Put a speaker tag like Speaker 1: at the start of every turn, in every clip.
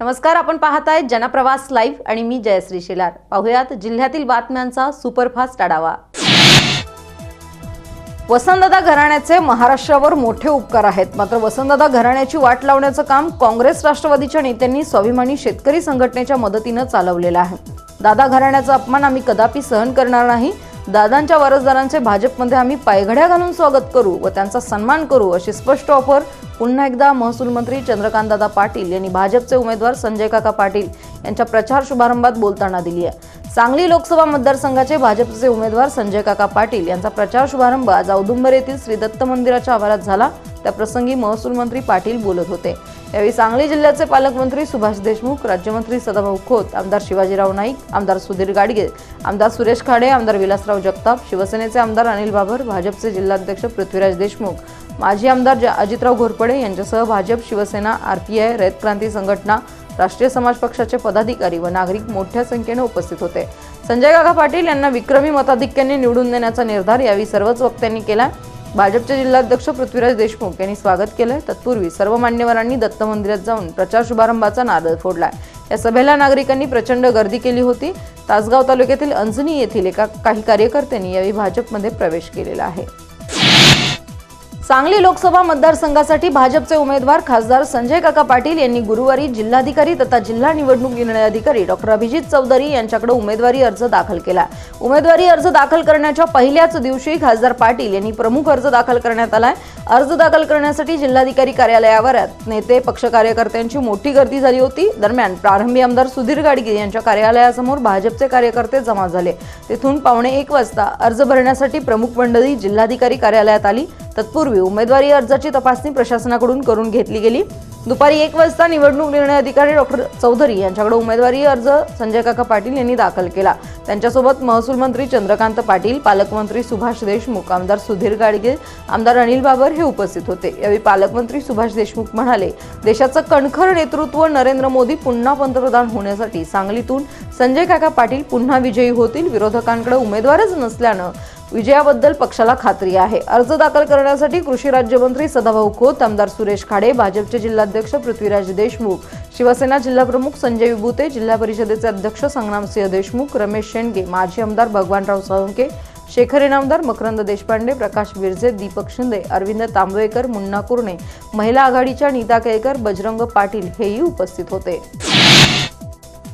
Speaker 1: नमस्कार आपण पाहताय जनप्रवास लाईव्ह आणि मी जयश्री शेलार. पाहुयात जिल्ह्यातील बातम्यांचा सुपरफास्ट आढावा. वसंतदादा घराण्याचे महाराष्ट्रावर मोठे उपकार आहेत. मात्र वसंतदादा घराण्याची वाट लावण्याचं काम काँग्रेस राष्ट्रवादीच्या नेत्यांनी स्वाभिमानी शेतकरी संघटनेच्या मदतीनं चालवलेलं आहे. दादा घराण्याचा अपमान आम्ही कदापि सहन करणार नाही दादांच्या वारसदारांचे भाजपमध्ये आम्ही पायघड्या घालून स्वागत करू व त्यांचा सन्मान करू अशी स्पष्ट ऑफर पुन्हा एकदा महसूल मंत्री चंद्रकांतदादा पाटील यांनी भाजपचे उमेदवार संजय काका पाटील यांच्या प्रचार शुभारंभात बोलताना दिली आहे. सांगली लोकसभा मतदारसंघाचे भाजपचे उमेदवार संजय काका पाटील यांचा प्रचार शुभारंभ आज औदुंबर येथील श्री दत्त मंदिराच्या आवारात झाला. त्याप्रसंगी महसूल मंत्री पाटील बोलत होते. यावेळी सांगली जिल्ह्याचे पालकमंत्री सुभाष देशमुख राज्यमंत्री सदाभाऊ खोत आमदार शिवाजीराव नाईक आमदार सुधीर गाडगे आमदार सुरेश खाडे आमदार विलासराव जगताप शिवसेनेचे आमदार अनिल बाबर भाजपचे जिल्हाध्यक्ष पृथ्वीराज देशमुख माजी आमदार अजितराव घोरपडे यांच्यासह भाजप शिवसेना आरपीआय रयत क्रांती संघटना राष्ट्रीय समाज पक्षाचे पदाधिकारी व नागरिक मोठ्या संख्येने उपस्थित होते. संजय काका पाटील यांना विक्रमी मताधिक्याने निवडून देण्याचा निर्धार यावेळी सर्वच वक्त्यांनी केला. भाजपचे जिल्हाध्यक्ष पृथ्वीराज देशमुख यांनी स्वागत केलं. तत्पूर्वी सर्व मान्यवरांनी दत्त मंदिरात जाऊन प्रचार शुभारंभाचा नारळ फोडला. या सभेला नागरिकांनी प्रचंड गर्दी केली होती. तासगाव तालुक्यातील अंजनी येथील एका काही कार्यकर्त्यांनी यावेळी भाजपमध्ये प्रवेश केलेला आहे. सांगली लोकसभा मतदारसंघासाठी भाजपचे उमेदवार खासदार संजय काका पाटील यांनी गुरुवारी जिल्हाधिकारी तथा जिल्हा निवडणूक निर्णय अधिकारी डॉक्टर अभिजित चौधरी यांच्याकडे उमेदवारी अर्ज दाखल केला. उमेदवारी अर्ज दाखल करण्याच्या पहिल्याच दिवशी खासदार पाटील यांनी प्रमुख अर्ज दाखल करण्यात आलाय. अर्ज दाखल करण्यासाठी जिल्हाधिकारी कार्यालयावर नेते पक्ष कार्यकर्त्यांची मोठी गर्दी झाली होती. दरम्यान प्रारंभी आमदार सुधीर गाडगीर यांच्या कार्यालयासमोर भाजपचे कार्यकर्ते जमा झाले. तिथून पावणे एक वाजता अर्ज भरण्यासाठी प्रमुख मंडळी जिल्हाधिकारी कार्यालयात आली. तत्पूर्वी उमेदवारी अर्जाची तपासणी प्रशासनाकडून करून घेतली गेली. दुपारी एक वाजता निवडणूक निर्णय अधिकारी डॉक्टर चौधरी यांच्याकडे उमेदवारी अर्ज संजय काका पाटील यांनी दाखल केला. त्यांच्यासोबत महसूल मंत्री चंद्रकांत पाटील पालकमंत्री सुभाष देशमुख आमदार सुधीर गाडगे आमदार अनिल बाबर हे उपस्थित होते. यावेळी पालकमंत्री सुभाष देशमुख म्हणाले देशाचं कणखर नेतृत्व नरेंद्र मोदी पुन्हा पंतप्रधान होण्यासाठी सांगलीतून संजय काका पाटील पुन्हा विजयी होतील. विरोधकांकडे उमेदवारच नसल्यानं विजयाबद्दल पक्षाला खात्री आहे. अर्ज दाखल करण्यासाठी कृषी राज्यमंत्री सदाभाऊ खोत आमदार सुरेश खाडे भाजपचे जिल्हाध्यक्ष पृथ्वीराज देशमुख शिवसेना जिल्हाप्रमुख संजय विभूते जिल्हा परिषदेचे अध्यक्ष संग्रामसिंह देशमुख रमेश शेंडगे माजी आमदार भगवानराव साळुंके शेखर इनामदार मकरंद देशपांडे प्रकाश विरजे दीपक शिंदे अरविंद तांबवेकर मुन्ना कुरणे महिला आघाडीच्या नीता केळकर बजरंग पाटील हेही उपस्थित होते.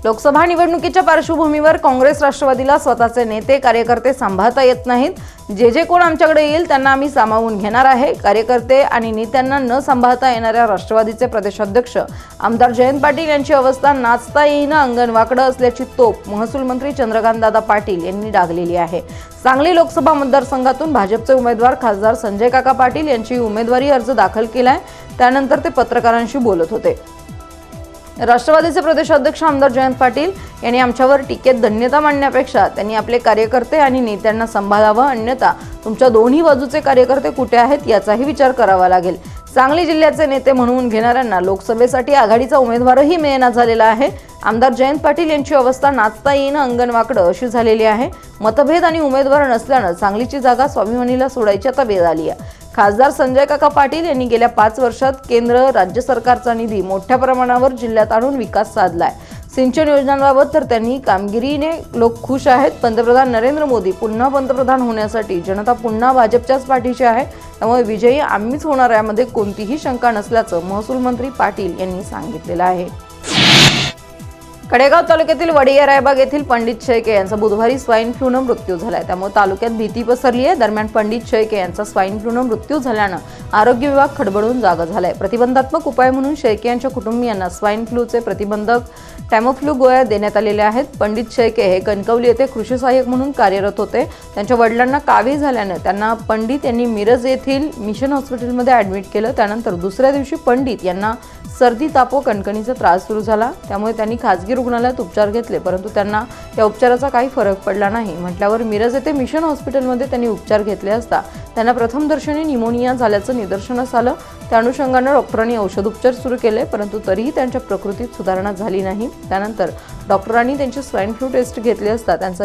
Speaker 1: लोकसभा निवडणुकीच्या पार्श्वभूमीवर काँग्रेस राष्ट्रवादीला स्वतःचे नेते कार्यकर्ते सांभाळता येत नाहीत. जे जे कोण आमच्याकडे येईल त्यांना आम्ही सामावून घेणार आहे. कार्यकर्ते आणि नेत्यांना न सांभाळता येणाऱ्या राष्ट्रवादीचे प्रदेशाध्यक्ष आमदार जयंत पाटील यांची अवस्था नाचता येईना अंगण वाकडं असल्याची तोप महसूल मंत्री चंद्रकांतदादा पाटील यांनी डागलेली आहे. सांगली लोकसभा मतदारसंघातून भाजपचे उमेदवार खासदार संजय काका पाटील यांची उमेदवारी अर्ज दाखल केलाय. त्यानंतर ते पत्रकारांशी बोलत होते. राष्ट्रवादीचे प्रदेशाध्यक्ष आमदार जयंत पाटील यांनी आमच्यावर टीकेत धन्यता मांडण्यापेक्षा त्यांनी आपले कार्यकर्ते आणि नेत्यांना सांभाळावं अन्यथा तुमच्या दोन्ही बाजूचे कार्यकर्ते कुठे आहेत याचाही विचार करावा लागेल. सांगली जिल्ह्याचे नेते म्हणून घेणाऱ्यांना लोकसभेसाठी आघाडीचा उमेदवारही मिळेना झालेला आहे. आमदार जयंत पाटील यांची अवस्था नाचता येईन अंगणवाकडं अशी झालेली आहे. मतभेद आणि उमेदवार नसल्यानं सांगलीची जागा स्वाभिमानीला सोडायची आता वेळ आली आहे. खासदार संजय काका पाटील यांनी गेल्या पाच वर्षात केंद्र राज्य सरकारचा निधी मोठ्या प्रमाणावर जिल्ह्यात आणून विकास साधलाय. सिंचन योजनांबाबत तर त्यांनी कामगिरीने लोक खुश आहेत. पंतप्रधान नरेंद्र मोदी पुन्हा पंतप्रधान होण्यासाठी जनता पुन्हा भाजपच्याच पाठीशी आहे. त्यामुळे विजयी आम्हीच होणार यामध्ये कोणतीही शंका नसल्याचं महसूल मंत्री पाटील यांनी सांगितलेलं आहे. कडेगाव तालुक्यातील वडिया रायबाग येथील पंडित शेळके यांचा बुधवारी स्वाईन फ्लूनं मृत्यू झालाय. त्यामुळे तालुक्यात भीती पसरली आहे दरम्यान पंडित शेळके यांचा स्वाईन फ्लूनं मृत्यू झाल्यानं आरोग्य विभाग खडबडून जागा झालाय. प्रतिबंधात्मक उपाय म्हणून शेळके यांच्या कुटुंबियांना स्वाईन फ्लूचे प्रतिबंधक टॅमोफ्लू गोळ्या देण्यात आलेल्या आहेत. पंडित शेळके हे कणकवली येथे कृषी सहाय्यक म्हणून कार्यरत होते. त्यांच्या वडिलांना कावी झाल्यानं त्यांना पंडित यांनी मिरज येथील मिशन हॉस्पिटलमध्ये ॲडमिट केलं. त्यानंतर दुसऱ्या दिवशी पंडित यांना सर्दी तापो कणकणीचा त्रास सुरू झाला. त्यामुळे त्यांनी खासगी रुग्णालयात उपचार घेतले परंतु त्यांना या उपचाराचा काही फरक पडला नाही. म्हटल्यावर मिरज येथे मिशन हॉस्पिटलमध्ये त्यांनी उपचार घेतले असता त्यांना प्रथमदर्शनी निमोनिया झाल्याचं निदर्शनास आलं त्या अनुषंगानं डॉक्टरांनी औषधोपचार सुरू केले परंतु तरीही त्यांच्या प्रकृतीत सुधारणा झाली नाही. त्यानंतर डॉक्टरांनी त्यांची स्वाईन फ्लू टेस्ट घेतली असता त्यांचा